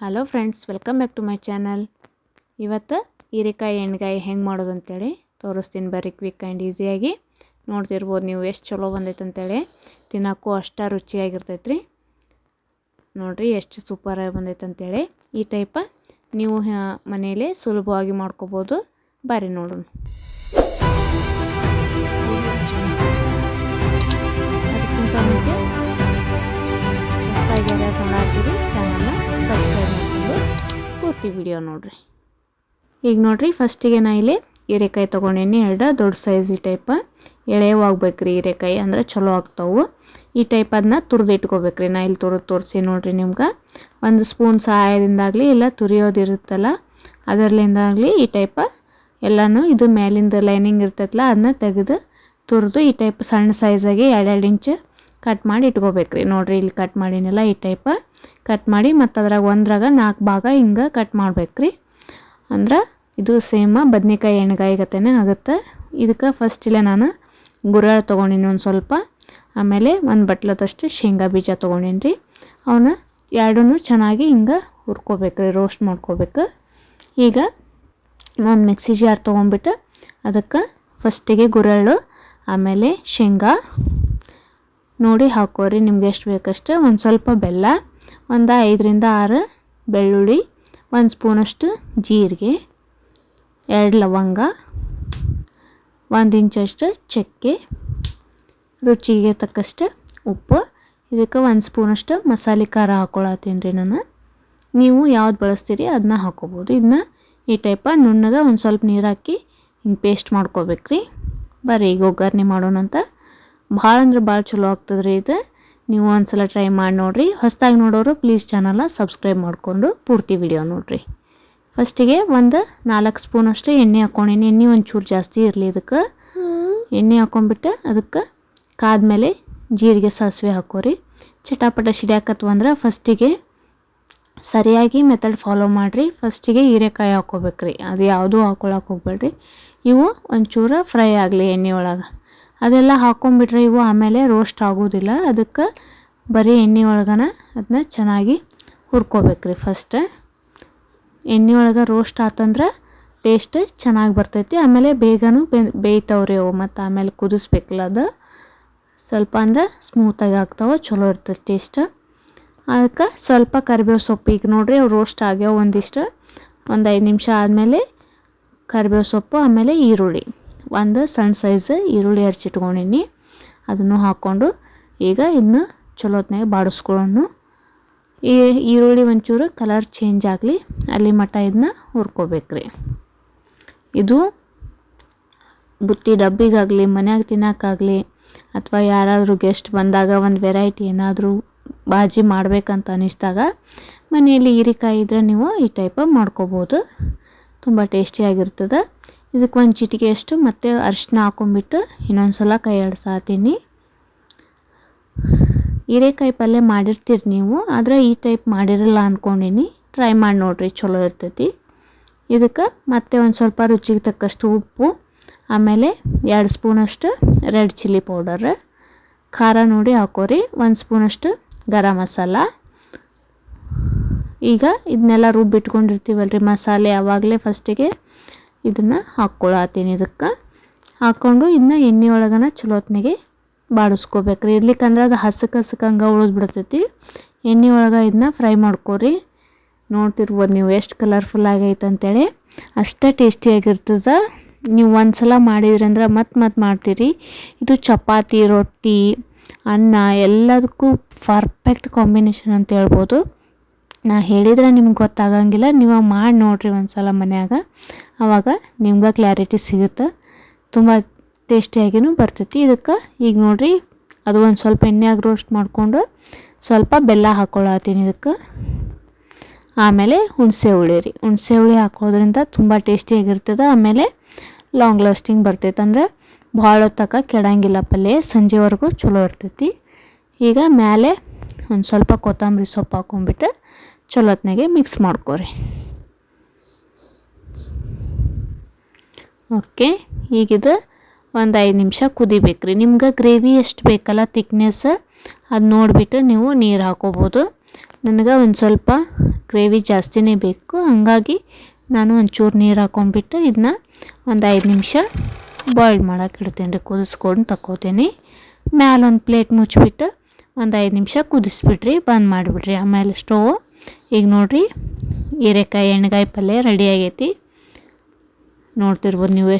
Hello friends welcome back to my channel ಇವತ್ತು ಹೀರೆಕಾಯಿ ಎಣ್ಗಾಯಿ ಹೆಂಗೆ ಮಾಡೋದು ಅಂತೇಳಿ ತೋರಿಸ್ತೀನಿ ಬರ್ರಿ ಕ್ವಿಕ್ ಆ್ಯಂಡ್ ಈಸಿಯಾಗಿ ನೋಡ್ತಿರ್ಬೋದು ನೀವು ಎಷ್ಟು ಚಲೋ ಬಂದೈತೆ ಅಂತೇಳಿ. ತಿನ್ನೋಕ್ಕೂ ಅಷ್ಟ ರುಚಿಯಾಗಿರ್ತೈತೆ ರೀ ನೋಡಿರಿ ಎಷ್ಟು ಸೂಪರಾಗಿ ಬಂದೈತೆ ಅಂತೇಳಿ. ಈ ಟೈಪ ನೀವು ಮನೆಯಲ್ಲಿ ಸುಲಭವಾಗಿ ಮಾಡ್ಕೋಬೋದು. ಬರ್ರಿ ನೋಡೋಣ. ಅದಕ್ಕಿಂತ ಮುಂಚೆ ಹೊಸ್ದಾಗಿ ಪೂರ್ತಿ ವಿಡಿಯೋ ನೋಡಿರಿ. ಈಗ ನೋಡಿರಿ ಫಸ್ಟಿಗೆ ನಾ ಇಲ್ಲಿ ಹೀರೆಕಾಯಿ ತೊಗೊಂಡೇನಿ. ಎರಡು ದೊಡ್ಡ ಸೈಜ್ ಈ ಟೈಪ ರೀ ಹೀರೆಕಾಯಿ ಅಂದ್ರೆ ಚಲೋ ಆಗ್ತಾವೆ. ಈ ಟೈಪ್ ಅದನ್ನ ತುರಿದು ಇಟ್ಕೋಬೇಕ್ರಿ. ನಾ ಇಲ್ಲಿ ತುರಿದು ತೋರಿಸಿ ನೋಡಿರಿ ನಿಮ್ಗೆ. ಒಂದು ಸ್ಪೂನ್ ಸಹಾಯದಿಂದಾಗಲಿ ಇಲ್ಲ ತುರಿಯೋದಿರುತ್ತಲ್ಲ ಅದರ್ಲಿಂದಾಗಲಿ ಈ ಟೈಪ ಎಲ್ಲನೂ ಇದು ಮೇಲಿಂದ ಲೈನಿಂಗ್ ಇರ್ತೈತಲ್ಲ ಅದನ್ನ ತೆಗೆದು ತುರಿದು ಈ ಟೈಪ್ ಸಣ್ಣ ಸೈಜಾಗಿ ಎರಡೆರಡು ಇಂಚು ಕಟ್ ಮಾಡಿ ಇಟ್ಕೋಬೇಕ್ರಿ. ನೋಡಿರಿ, ಇಲ್ಲಿ ಕಟ್ ಮಾಡಿನೆಲ್ಲ ಈ ಟೈಪ ಕಟ್ ಮಾಡಿ ಮತ್ತು ಅದ್ರಾಗ ಒಂದ್ರಾಗ ನಾಲ್ಕು ಭಾಗ ಹಿಂಗೆ ಕಟ್ ಮಾಡ್ಬೇಕ್ರಿ. ಅಂದ್ರೆ ಇದು ಸೇಮ ಬದ್ನೆಕಾಯಿ ಎಣ್ಣೆಗಾಯಿ ಗತೆನೇ ಆಗುತ್ತೆ. ಇದಕ್ಕೆ ಫಸ್ಟ್ ಇಲ್ಲ ನಾನು ಗುರಳ ತೊಗೊಂಡಿನಿ ಒಂದು ಸ್ವಲ್ಪ. ಆಮೇಲೆ ಒಂದು ಬಟ್ಲದಷ್ಟು ಶೇಂಗಾ ಬೀಜ ತೊಗೊಂಡಿನಿ ರೀ ಅವನ್ನ ಎರಡೂ ಚೆನ್ನಾಗಿ ಹಿಂಗೆ ಹುರ್ಕೋಬೇಕು ರೀ ರೋಸ್ಟ್ ಮಾಡ್ಕೋಬೇಕು. ಈಗ ಒಂದು ಮಿಕ್ಸಿ ಜಾರ್ ತೊಗೊಂಬಿಟ್ಟು ಅದಕ್ಕೆ ಫಸ್ಟಿಗೆ ಗುರಳು ಆಮೇಲೆ ಶೇಂಗಾ ನೋಡಿ ಹಾಕೋರಿ ನಿಮ್ಗೆ ಎಷ್ಟು ಬೇಕಷ್ಟು. ಒಂದು ಸ್ವಲ್ಪ ಬೆಲ್ಲ, ಒಂದು ಐದರಿಂದ ಆರು ಬೆಳ್ಳುಳ್ಳಿ, ಒಂದು ಸ್ಪೂನಷ್ಟು ಜೀರಿಗೆ, ಎರಡು ಲವಂಗ, ಒಂದು ಇಂಚಷ್ಟು ಚಕ್ಕೆ, ರುಚಿಗೆ ತಕ್ಕಷ್ಟು ಉಪ್ಪು. ಇದಕ್ಕೆ ಒಂದು ಸ್ಪೂನಷ್ಟು ಮಸಾಲೆ ಖಾರ ಹಾಕ್ಕೊಳತ್ತೀನಿ ರೀ ನಾನು. ನೀವು ಯಾವ್ದು ಬಳಸ್ತೀರಿ ಅದನ್ನ ಹಾಕೋಬೋದು. ಇದನ್ನ ಈ ಟೈಪ ನುಣ್ಣಗೆ ಒಂದು ಸ್ವಲ್ಪ ನೀರು ಹಾಕಿ ಹಿಂಗೆ ಪೇಸ್ಟ್ ಮಾಡ್ಕೋಬೇಕ್ರಿ. ಬರ್ರಿ ಈಗ ಒಗ್ಗರಣೆ ಮಾಡೋಣಂತ. ಭಾಳ ಅಂದ್ರೆ ಭಾಳ ಚಲೋ ಆಗ್ತದೆ ರೀ ಇದು. ನೀವು ಒಂದ್ಸಲ ಟ್ರೈ ಮಾಡಿ ನೋಡಿರಿ. ಹೊಸದಾಗಿ ನೋಡೋರು ಪ್ಲೀಸ್ ಚಾನಲ್ನ ಸಬ್ಸ್ಕ್ರೈಬ್ ಮಾಡಿಕೊಂಡು ಪೂರ್ತಿ ವಿಡಿಯೋ ನೋಡಿರಿ. ಫಸ್ಟಿಗೆ ಒಂದು ನಾಲ್ಕು ಸ್ಪೂನಷ್ಟು ಎಣ್ಣೆ ಹಾಕ್ಕೊಂಡಿನಿ. ಎಣ್ಣೆ ಒಂಚೂರು ಜಾಸ್ತಿ ಇರಲಿ ಇದಕ್ಕೆ. ಎಣ್ಣೆ ಹಾಕೊಂಡ್ಬಿಟ್ಟು ಅದಕ್ಕೆ ಕಾದ್ಮೇಲೆ ಜೀರಿಗೆ ಸಾಸಿವೆ ಹಾಕೋರಿ. ಚಟಾಪಟ ಸಿಡಿಯಾಕತ್ವ ಅಂದ್ರೆ ಫಸ್ಟಿಗೆ ಸರಿಯಾಗಿ ಮೆಥಡ್ ಫಾಲೋ ಮಾಡಿರಿ. ಫಸ್ಟಿಗೆ ಹೀರೆಕಾಯಿ ಹಾಕ್ಕೋಬೇಕ್ರಿ ಅದು ಯಾವುದೂ ಹಾಕೊಳಕ್ಕೆ ಹೋಗ್ಬೇಡ್ರಿ. ಇವು ಒಂಚೂರು ಫ್ರೈ ಆಗಲಿ ಎಣ್ಣೆ ಒಳಗೆ. ಅದೆಲ್ಲ ಹಾಕ್ಕೊಂಬಿಟ್ರೆ ಇವು ಆಮೇಲೆ ರೋಸ್ಟ್ ಆಗೋದಿಲ್ಲ. ಅದಕ್ಕೆ ಬರೀ ಎಣ್ಣೆ ಒಳಗನ ಅದನ್ನ ಚೆನ್ನಾಗಿ ಹುರ್ಕೋಬೇಕ್ರಿ ಫಸ್ಟ್ ಎಣ್ಣೆ ಒಳಗೆ ರೋಸ್ಟ್ ಆತಂದ್ರೆ ಟೇಸ್ಟ್ ಚೆನ್ನಾಗಿ ಬರ್ತೈತಿ. ಆಮೇಲೆ ಬೇಗನೂ ಬೇಯ್ತಾವ್ರಿ ಅವು ಮತ್ತು ಆಮೇಲೆ ಕುದಿಸ್ಬೇಕಲ್ಲ ಅದು. ಸ್ವಲ್ಪ ಅಂದ್ರೆ ಸ್ಮೂತಾಗಿ ಆಗ್ತಾವೆ, ಚಲೋ ಇರ್ತೈತಿ ಟೇಸ್ಟ್ ಅದಕ್ಕೆ ಸ್ವಲ್ಪ ಕರಿಬೇವು ಸೊಪ್ಪು ಈಗ ನೋಡಿರಿ ಅವು ರೋಸ್ಟ್ ಆಗ್ಯಾವ ಒಂದಿಷ್ಟು. ಒಂದು ಐದು ನಿಮಿಷ ಆದಮೇಲೆ ಕರಿಬೇವು ಸೊಪ್ಪು, ಆಮೇಲೆ ಈರುಳ್ಳಿ. ಒಂದು ಸಣ್ಣ ಸೈಜ್ ಈರುಳ್ಳಿ ಹರ್ಚಿಟ್ಕೊಂಡಿನಿ ಅದನ್ನು ಹಾಕ್ಕೊಂಡು ಈಗ ಇದನ್ನು ಹೊತ್ತಿನಾಗೆ ಬಾಡಿಸ್ಕೊಳ್ಳೋಣ. ಈ ಈರುಳ್ಳಿ ಒಂಚೂರು ಕಲರ್ ಚೇಂಜ್ ಆಗಲಿ, ಅಲ್ಲಿ ಮಟ್ಟ ಇದನ್ನ ಹುರ್ಕೋಬೇಕ್ರಿ. ಇದು ಬುತ್ತಿ ಡಬ್ಬಿಗಾಗಲಿ, ಮನ್ಯಾಗ ತಿನ್ನೋಕ್ಕಾಗಲಿ ಅಥವಾ ಯಾರಾದರೂ ಗೆಸ್ಟ್ ಬಂದಾಗ ಒಂದು ವೆರೈಟಿ ಏನಾದರೂ ಬಾಜಿ ಮಾಡಬೇಕಂತ ಅನ್ನಿಸ್ದಾಗ ಮನೆಯಲ್ಲಿ ಹೀರೆಕಾಯಿ ಇದ್ದರೆ ನೀವು ಈ ಟೈಪ ಮಾಡ್ಕೋಬೋದು. ತುಂಬ ಟೇಸ್ಟಿಯಾಗಿರ್ತದೆ ಇದಕ್ಕೆ ಒಂದು ಚಿಟಿಕೆಯಷ್ಟು ಮತ್ತು ಅರಿಶಿನ ಹಾಕೊಂಬಿಟ್ಟು ಇನ್ನೊಂದು ಸಲ ಕೈ ಆಡ್ಸಾತೀನಿ ಹೀರೆಕಾಯಿ ಪಲ್ಯ ಮಾಡಿರ್ತೀರಿ ನೀವು, ಆದರೆ ಈ ಟೈಪ್ ಮಾಡಿರಲ್ಲ ಅಂದ್ಕೊಂಡೀನಿ ಟ್ರೈ ಮಾಡಿ ನೋಡಿರಿ, ಚಲೋ ಇರ್ತೈತಿ. ಇದಕ್ಕೆ ಮತ್ತೆ ಒಂದು ಸ್ವಲ್ಪ ರುಚಿಗೆ ತಕ್ಕಷ್ಟು ಉಪ್ಪು, ಆಮೇಲೆ ಎರಡು ಸ್ಪೂನಷ್ಟು ರೆಡ್ ಚಿಲ್ಲಿ ಪೌಡರ್. ಖಾರ ನೋಡಿ ಹಾಕೋರಿ, ಒಂದು ಸ್ಪೂನಷ್ಟು ಗರಂ ಮಸಾಲ. ಈಗ ಇದನ್ನೆಲ್ಲ ರುಬ್ಬಿಟ್ಕೊಂಡಿರ್ತೀವಲ್ಲ ರೀ ಮಸಾಲೆ ಯಾವಾಗಲೇ ಫಸ್ಟಿಗೆ ಇದನ್ನು ಹಾಕ್ಕೊಳತ್ತೀನಿ ಇದಕ್ಕೆ. ಹಾಕ್ಕೊಂಡು ಇದನ್ನ ಎಣ್ಣೆ ಒಳಗನ ಚಲೋತ್ನಿಗೆ ಬಾಡಿಸ್ಕೋಬೇಕ್ರಿ. ಇರ್ಲಿಕ್ಕಂದ್ರೆ ಅದು ಹಸಕ್ಕೆ ಹಸಕ್ಕೆ ಹಂಗೆ ಉಳಿದು ಬಿಡ್ತೈತಿ. ಎಣ್ಣೆ ಒಳಗೆ ಇದನ್ನ ಫ್ರೈ ಮಾಡ್ಕೊರಿ. ನೋಡ್ತಿರ್ಬೋದು ನೀವು ಎಷ್ಟು ಕಲರ್ಫುಲ್ ಆಗೈತೆ ಅಂತೇಳಿ. ಅಷ್ಟೇ ಟೇಸ್ಟಿಯಾಗಿರ್ತದೆ ನೀವು ಒಂದು ಸಲ ಮಾಡಿದ್ರಂದ್ರೆ ಮತ್ತೆ ಮತ್ತೆ ಮಾಡ್ತೀರಿ. ಇದು ಚಪಾತಿ, ರೊಟ್ಟಿ, ಅನ್ನ ಎಲ್ಲದಕ್ಕೂ ಪರ್ಫೆಕ್ಟ್ ಕಾಂಬಿನೇಷನ್ ಅಂತ ಹೇಳ್ಬೋದು. ನಾ ಹೇಳಿದ್ರೆ ನಿಮ್ಗೆ ಗೊತ್ತಾಗಂಗಿಲ್ಲ. ನೀವು ಮಾಡಿ ನೋಡಿರಿ ಒಂದು ಸಲ ಮನ್ಯಾಗ. ಆವಾಗ ನಿಮ್ಗೆ ಕ್ಲಾರಿಟಿ ಸಿಗುತ್ತೆ. ತುಂಬ ಟೇಸ್ಟಿಯಾಗಿನೂ ಬರ್ತೈತಿ. ಇದಕ್ಕೆ ಈಗ ನೋಡಿರಿ, ಅದು ಒಂದು ಸ್ವಲ್ಪ ಎಣ್ಣೆಯಾಗ ರೋಸ್ಟ್ ಮಾಡಿಕೊಂಡು ಸ್ವಲ್ಪ ಬೆಲ್ಲ ಹಾಕ್ಕೊಳ್ಳತ್ತೀನಿ ಇದಕ್ಕೆ. ಆಮೇಲೆ ಹುಣಸೆ ಹುಳಿ ರೀ. ಹುಣಸೆ ಹುಳಿ ಹಾಕೋದ್ರಿಂದ ತುಂಬ ಟೇಸ್ಟಿಯಾಗಿರ್ತದೆ ಆಮೇಲೆ ಲಾಂಗ್ ಲಾಸ್ಟಿಂಗ್ ಬರ್ತೈತೆ ಅಂದ್ರೆ ಭಾಳ ಹೊತ್ತಕ ಕೆಡಂಗಿಲ್ಲ ಪಲ್ಯ. ಸಂಜೆವರೆಗೂ ಚಲೋ ಇರ್ತೈತಿ. ಈಗ ಮೇಲೆ ಒಂದು ಸ್ವಲ್ಪ ಕೊತ್ತಂಬರಿ ಸೊಪ್ಪು ಹಾಕೊಂಬಿಟ್ಟು ಚಲೋ ಹೊತ್ನಾಗೆ ಮಿಕ್ಸ್ ಮಾಡ್ಕೊರಿ. ಓಕೆ ಈಗಿದು ಒಂದು ಐದು ನಿಮಿಷ ಕುದಿಬೇಕ್ರಿ. ನಿಮ್ಗೆ ಗ್ರೇವಿ ಎಷ್ಟು ಬೇಕಲ್ಲ ತಿಕ್ನೆಸ್ ಅದು ನೋಡಿಬಿಟ್ಟು ನೀವು ನೀರು ಹಾಕೋಬೋದು. ನನಗೆ ಒಂದು ಸ್ವಲ್ಪ ಗ್ರೇವಿ ಜಾಸ್ತಿನೇ ಬೇಕು. ಹಾಗಾಗಿ ನಾನು ಒಂಚೂರು ನೀರು ಹಾಕೊಂಡ್ಬಿಟ್ಟು ಇದನ್ನ ಒಂದು ಐದು ನಿಮಿಷ ಬಾಯ್ಲ್ ಮಾಡೋಕೆ ಇಡ್ತೀನಿ ರೀ ಕುದಿಸ್ಕೊಂಡು ತಕ್ಕೋತೀನಿ. ಮ್ಯಾಲೊಂದು ಪ್ಲೇಟ್ ಮುಚ್ಚಿಬಿಟ್ಟು ಒಂದು ಐದು ನಿಮಿಷ ಕುದಿಸ್ಬಿಡ್ರಿ, ಬಂದ್ ಮಾಡಿಬಿಡ್ರಿ. ಆಮೇಲೆ ಸ್ಟವ್ ಈಗ ನೋಡಿರಿ ಹೀರೆಕಾಯಿ ಎಣ್ಣೆಗಾಯಿ ಪಲ್ಯ ರೆಡಿ ಆಗೈತಿ. ನೋಡ್ತಿರ್ಬೋದು ನೀವು ಎಷ್ಟು